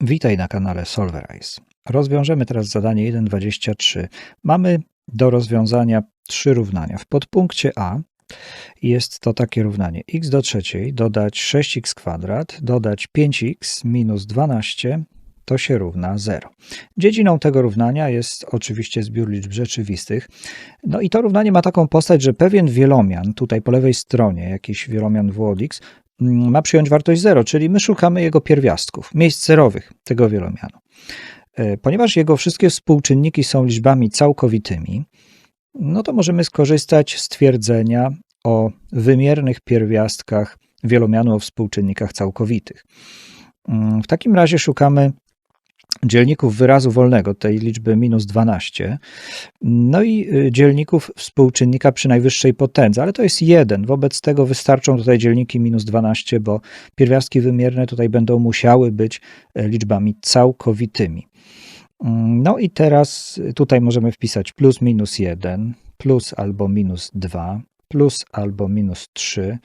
Witaj na kanale Solverize. Rozwiążemy teraz zadanie 1.23. Mamy do rozwiązania trzy równania. W podpunkcie A jest to takie równanie x do trzeciej dodać 6x kwadrat dodać 5x minus 12 to się równa 0. Dziedziną tego równania jest oczywiście zbiór liczb rzeczywistych. No i to równanie ma taką postać, że pewien wielomian, tutaj po lewej stronie jakiś wielomian w od x, ma przyjąć wartość 0, czyli my szukamy jego pierwiastków, miejsc zerowych tego wielomianu. E, ponieważ jego wszystkie współczynniki są liczbami całkowitymi, no to możemy skorzystać z twierdzenia o wymiernych pierwiastkach wielomianu o współczynnikach całkowitych. Mm, w takim razie szukamy dzielników wyrazu wolnego, tej liczby minus 12, no i y, dzielników współczynnika przy najwyższej potędze, ale to jest 1. Wobec tego wystarczą tutaj dzielniki minus 12, bo pierwiastki wymierne tutaj będą musiały być e, liczbami całkowitymi. Mm, no i teraz tutaj możemy wpisać plus minus 1, plus albo minus 2, plus albo minus 3,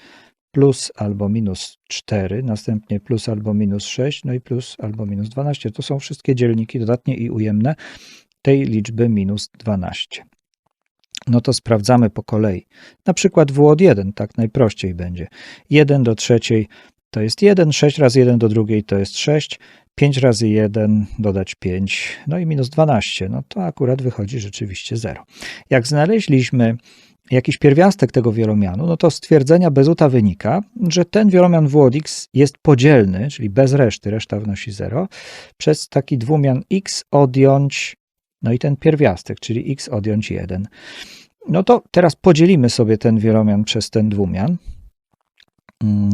plus albo minus 4, następnie plus albo minus 6, no i plus albo minus 12. To są wszystkie dzielniki dodatnie i ujemne tej liczby minus 12. No to sprawdzamy po kolei. Na przykład w od 1, tak najprościej będzie. 1 do trzeciej to jest 1, 6 razy 1 do drugiej to jest 6, 5 razy 1 dodać 5, no i minus 12. No to akurat wychodzi rzeczywiście 0. Jak znaleźliśmy jakiś pierwiastek tego wielomianu, no to z twierdzenia Bezuta wynika, że ten wielomian w od x jest podzielny, czyli bez reszty, reszta wynosi 0, przez taki dwumian x odjąć, no i ten pierwiastek, czyli x odjąć 1. No to teraz podzielimy sobie ten wielomian przez ten dwumian. Mm,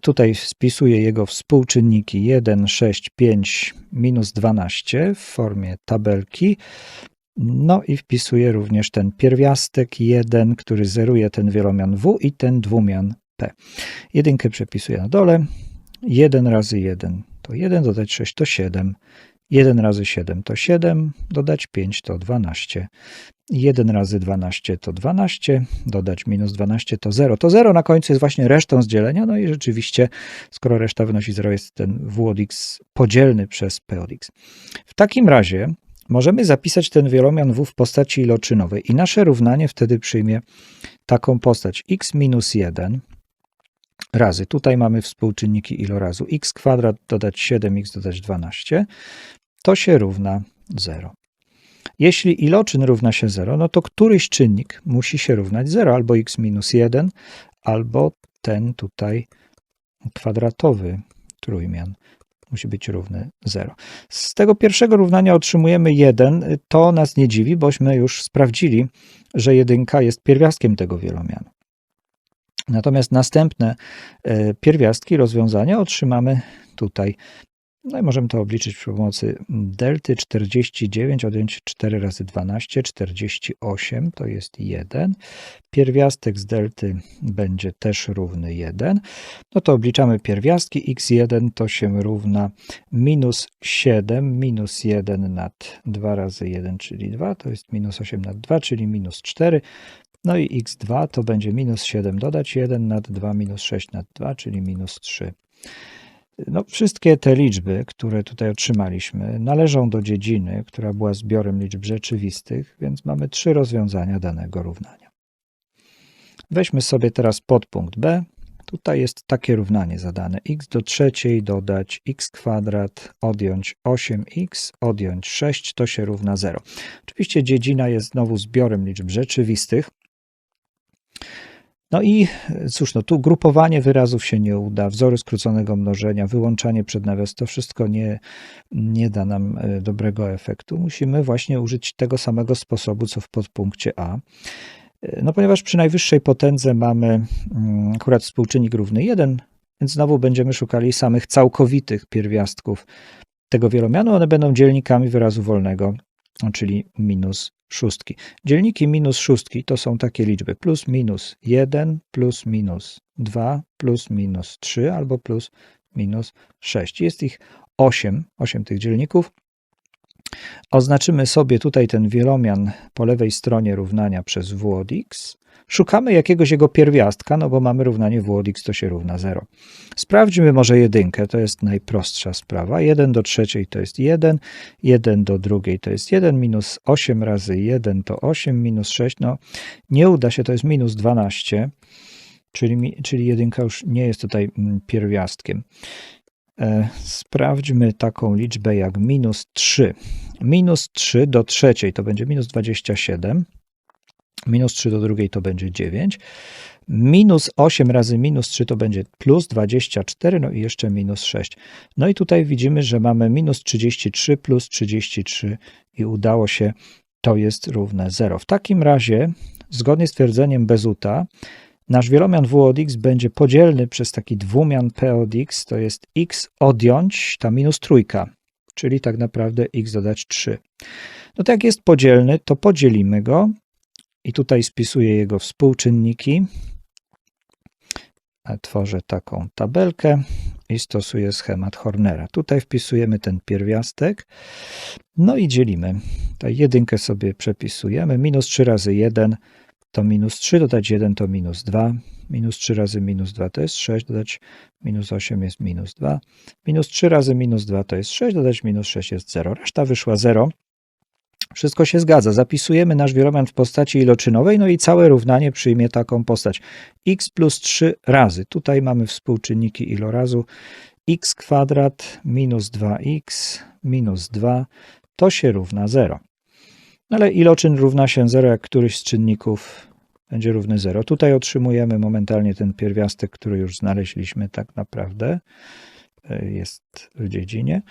tutaj spisuję jego współczynniki 1, 6, 5, minus 12 w formie tabelki. No i wpisuję również ten pierwiastek 1, który zeruje ten wielomian w i ten dwumian p. Jedynkę przepisuję na dole. 1 razy 1 to 1, dodać 6 to 7. 1 razy 7 to 7, dodać 5 to 12. 1 razy 12 to 12, dodać minus 12 to 0. To 0 na końcu jest właśnie resztą z dzielenia, no i rzeczywiście, skoro reszta wynosi 0, jest ten w od x podzielny przez p od x. W takim razie możemy zapisać ten wielomian w w postaci iloczynowej i nasze równanie wtedy przyjmie taką postać. X minus 1 razy, tutaj mamy współczynniki ilorazu x kwadrat dodać 7x dodać 12, to się równa 0. Jeśli iloczyn równa się 0, no to któryś czynnik musi się równać 0, albo x minus 1, albo ten tutaj kwadratowy trójmian musi być równy 0. Z tego pierwszego równania otrzymujemy 1. To nas nie dziwi, bośmy już sprawdzili, że jedynka jest pierwiastkiem tego wielomianu. Natomiast następne e, pierwiastki rozwiązania otrzymamy tutaj no i możemy to obliczyć przy pomocy delty 49 odjąć 4 razy 12, 48 to jest 1. Pierwiastek z delty będzie też równy 1. No to obliczamy pierwiastki. x1 to się równa minus 7 minus 1 nad 2 razy 1, czyli 2, to jest minus 8 nad 2, czyli minus 4. No i x2 to będzie minus 7 dodać 1 nad 2 minus 6 nad 2, czyli minus 3. No, wszystkie te liczby, które tutaj otrzymaliśmy, należą do dziedziny, która była zbiorem liczb rzeczywistych, więc mamy trzy rozwiązania danego równania. Weźmy sobie teraz podpunkt B. Tutaj jest takie równanie zadane. x do trzeciej dodać x kwadrat, odjąć 8x, odjąć 6, to się równa 0. Oczywiście dziedzina jest znowu zbiorem liczb rzeczywistych, no i cóż, no tu grupowanie wyrazów się nie uda, wzory skróconego mnożenia, wyłączanie przed nawias, to wszystko nie, nie da nam e, dobrego efektu. Musimy właśnie użyć tego samego sposobu, co w podpunkcie A. E, no ponieważ przy najwyższej potędze mamy mm, akurat współczynnik równy 1, więc znowu będziemy szukali samych całkowitych pierwiastków tego wielomianu. One będą dzielnikami wyrazu wolnego, czyli minus szóstki. Dzielniki minus szóstki to są takie liczby plus minus 1, plus minus 2, plus minus 3 albo plus minus 6. Jest ich 8, 8 tych dzielników. Oznaczymy sobie tutaj ten wielomian po lewej stronie równania przez w od x. Szukamy jakiegoś jego pierwiastka, no bo mamy równanie w od x to się równa 0. Sprawdźmy może jedynkę, to jest najprostsza sprawa. 1 do trzeciej to jest 1, 1 do drugiej to jest 1, minus 8 razy 1 to 8, minus 6, no nie uda się, to jest minus 12, czyli, czyli jedynka już nie jest tutaj mm, pierwiastkiem. E, Sprawdźmy taką liczbę jak minus 3. Minus 3 do trzeciej to będzie minus 27. Minus 3 do drugiej to będzie 9. Minus 8 razy minus 3 to będzie plus 24, no i jeszcze minus 6. No i tutaj widzimy, że mamy minus 33 plus 33 i udało się, to jest równe 0. W takim razie, zgodnie z twierdzeniem Bezuta, nasz wielomian w od x będzie podzielny przez taki dwumian p od x, to jest x odjąć ta minus trójka, czyli tak naprawdę x dodać 3. No to jak jest podzielny, to podzielimy go i tutaj spisuję jego współczynniki. Tworzę taką tabelkę i stosuję schemat Hornera. Tutaj wpisujemy ten pierwiastek, no i dzielimy. Tutaj jedynkę sobie przepisujemy. Minus 3 razy 1 to minus 3, dodać 1 to minus 2. Minus 3 razy minus 2 to jest 6, dodać minus 8 jest minus 2. Minus 3 razy minus 2 to jest 6, dodać minus 6 jest 0. Reszta wyszła 0. Wszystko się zgadza. Zapisujemy nasz wielomian w postaci iloczynowej, no i całe równanie przyjmie taką postać. x plus 3 razy. Tutaj mamy współczynniki ilorazu. x kwadrat minus 2x minus 2 to się równa 0. Ale iloczyn równa się 0, jak któryś z czynników będzie równy 0. Tutaj otrzymujemy momentalnie ten pierwiastek, który już znaleźliśmy tak naprawdę. y, Jest w dziedzinie.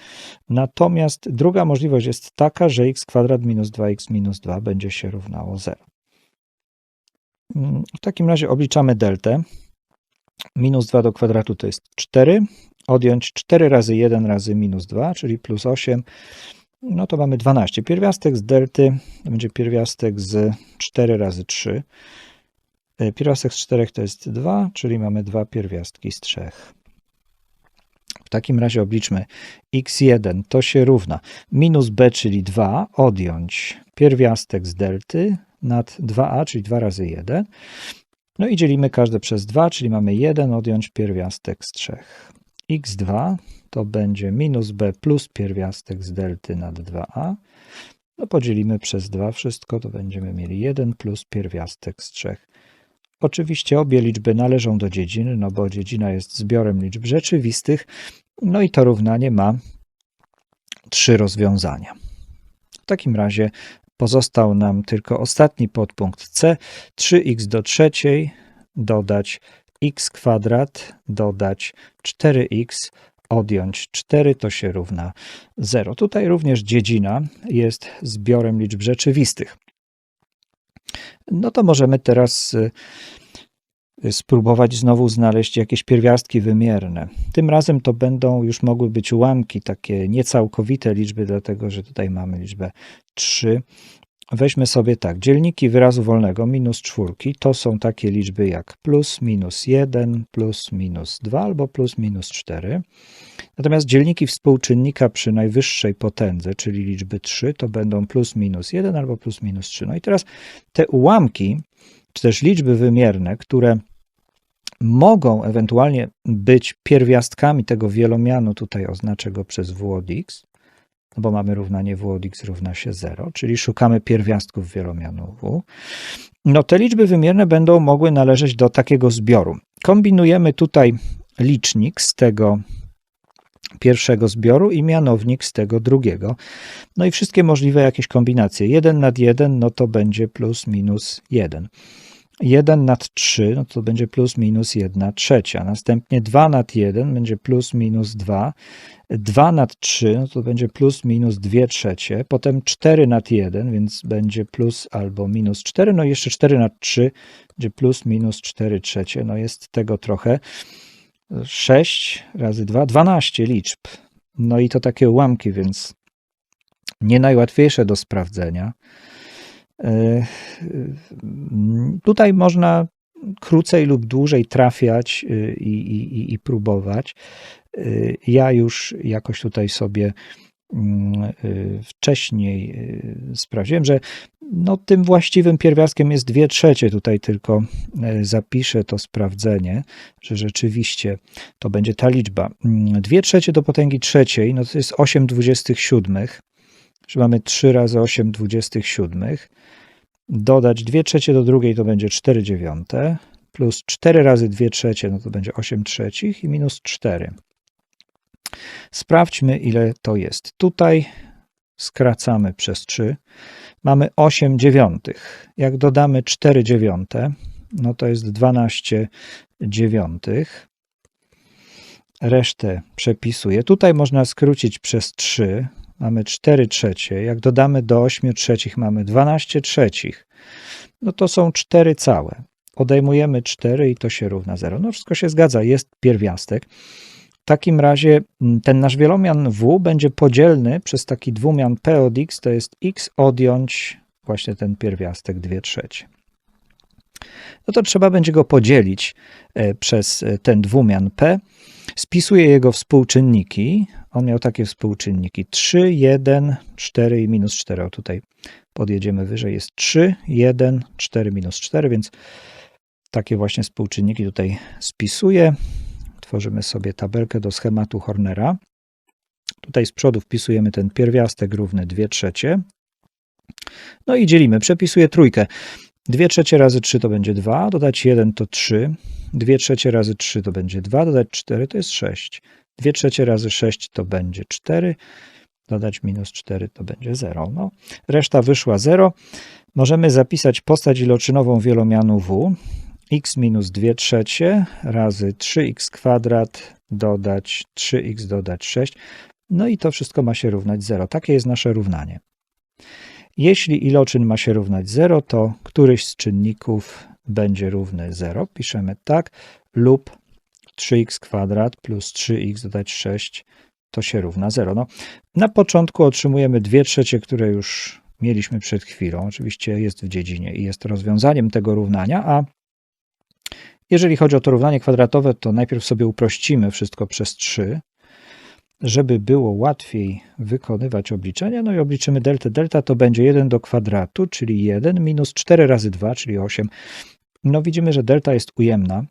Natomiast druga możliwość jest taka, że x kwadrat minus 2x minus 2 będzie się równało 0. Mm, W takim razie obliczamy deltę. Minus 2 do kwadratu to jest 4. Odjąć 4 razy 1 razy minus 2, czyli plus 8. No to mamy 12. Pierwiastek z delty to będzie pierwiastek z 4 razy 3. Y, Pierwiastek z 4 to jest 2, czyli mamy dwa pierwiastki z 3. W takim razie obliczmy x1 to się równa minus b, czyli 2, odjąć pierwiastek z delty nad 2a, czyli 2 razy 1. No i dzielimy każde przez 2, czyli mamy 1 odjąć pierwiastek z 3. x2 to będzie minus b plus pierwiastek z delty nad 2a. No podzielimy przez 2 wszystko, to będziemy mieli 1 plus pierwiastek z 3. Oczywiście obie liczby należą do dziedziny, no bo dziedzina jest zbiorem liczb rzeczywistych, no i to równanie ma trzy rozwiązania. W takim razie pozostał nam tylko ostatni podpunkt C, 3x do trzeciej dodać x kwadrat, dodać 4x, odjąć 4 to się równa 0. Tutaj również dziedzina jest zbiorem liczb rzeczywistych. No to możemy teraz y, spróbować znowu znaleźć jakieś pierwiastki wymierne. Tym razem to będą już mogły być ułamki, takie niecałkowite liczby, dlatego że tutaj mamy liczbę 3. Weźmy sobie tak, dzielniki wyrazu wolnego minus czwórki to są takie liczby jak plus, minus 1, plus, minus 2 albo plus, minus 4. Natomiast dzielniki współczynnika przy najwyższej potędze, czyli liczby 3, to będą plus, minus 1 albo plus, minus 3. No i teraz te ułamki, czy też liczby wymierne, które mogą ewentualnie być pierwiastkami tego wielomianu, tutaj oznaczę go przez w od x, no bo mamy równanie w od x równa się 0, czyli szukamy pierwiastków wielomianu w. No te liczby wymierne będą mogły należeć do takiego zbioru. Kombinujemy tutaj licznik z tego pierwszego zbioru i mianownik z tego drugiego. No i wszystkie możliwe jakieś kombinacje. 1 nad 1, no to będzie plus minus 1. 1 nad 3, no to będzie plus minus 1 trzecia. Następnie 2 nad 1 będzie plus minus 2. 2 nad 3 no to będzie plus minus 2 trzecie. Potem 4 nad 1, więc będzie plus albo minus 4. No i jeszcze 4 nad 3 będzie plus minus 4 trzecie. No jest tego trochę. 6 razy 2, 12 liczb. No i to takie ułamki, więc nie najłatwiejsze do sprawdzenia. Yy, Tutaj można krócej lub dłużej trafiać yy, i, i, i próbować. Yy, Ja już jakoś tutaj sobie mm, wcześniej sprawdziłem, że no, tym właściwym pierwiastkiem jest 2 trzecie. Tutaj tylko zapiszę to sprawdzenie, że rzeczywiście to będzie ta liczba. 2 trzecie do potęgi trzeciej, no to jest 8 27, że mamy 3 razy 8 27. Dodać 2 trzecie do drugiej to będzie 4 dziewiąte, plus 4 razy 2 trzecie, no to będzie 8 trzecich i minus 4. Sprawdźmy, ile to jest. Tutaj skracamy przez 3. Mamy 8 dziewiątych. Jak dodamy 4 dziewiąte, no to jest 12 dziewiątych. Resztę przepisuję. Tutaj można skrócić przez 3. Mamy 4 trzecie. Jak dodamy do 8 trzecich, mamy 12 trzecich. No to są 4 całe. Odejmujemy 4 i to się równa 0. No wszystko się zgadza, jest pierwiastek. W takim razie mm, ten nasz wielomian w będzie podzielny przez taki dwumian p od x, to jest x odjąć właśnie ten pierwiastek 2 trzecie. No to trzeba będzie go podzielić e, przez e, ten dwumian p. Spisuję jego współczynniki. On miał takie współczynniki 3, 1, 4 i minus 4. O tutaj podjedziemy wyżej, jest 3, 1, 4, minus 4, więc takie właśnie współczynniki tutaj spisuję. Tworzymy sobie tabelkę do schematu Hornera. Tutaj z przodu wpisujemy ten pierwiastek równy 2 trzecie. No i dzielimy. Przepisuję trójkę. 2 trzecie razy 3 to będzie 2, dodać 1 to 3. 2 trzecie razy 3 to będzie 2, dodać 4 to jest 6. 2 trzecie razy 6 to będzie 4, dodać minus 4 to będzie 0. No, reszta wyszła 0. Możemy zapisać postać iloczynową wielomianu w x minus 2 trzecie razy 3x kwadrat dodać 3x dodać 6. No i to wszystko ma się równać 0. Takie jest nasze równanie. Jeśli iloczyn ma się równać 0, to któryś z czynników będzie równy 0. Piszemy tak lub 3x kwadrat plus 3x dodać 6 to się równa 0. No, na początku otrzymujemy 2 trzecie, które już mieliśmy przed chwilą. Oczywiście jest w dziedzinie i jest rozwiązaniem tego równania, a jeżeli chodzi o to równanie kwadratowe, to najpierw sobie uprościmy wszystko przez 3, żeby było łatwiej wykonywać obliczenia. No i obliczymy deltę. Delta to będzie 1 do kwadratu, czyli 1 minus 4 razy 2, czyli 8. No widzimy, że delta jest ujemna.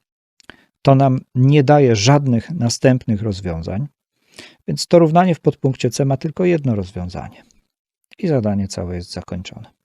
To nam nie daje żadnych następnych rozwiązań. Więc to równanie w podpunkcie C ma tylko jedno rozwiązanie. I zadanie całe jest zakończone.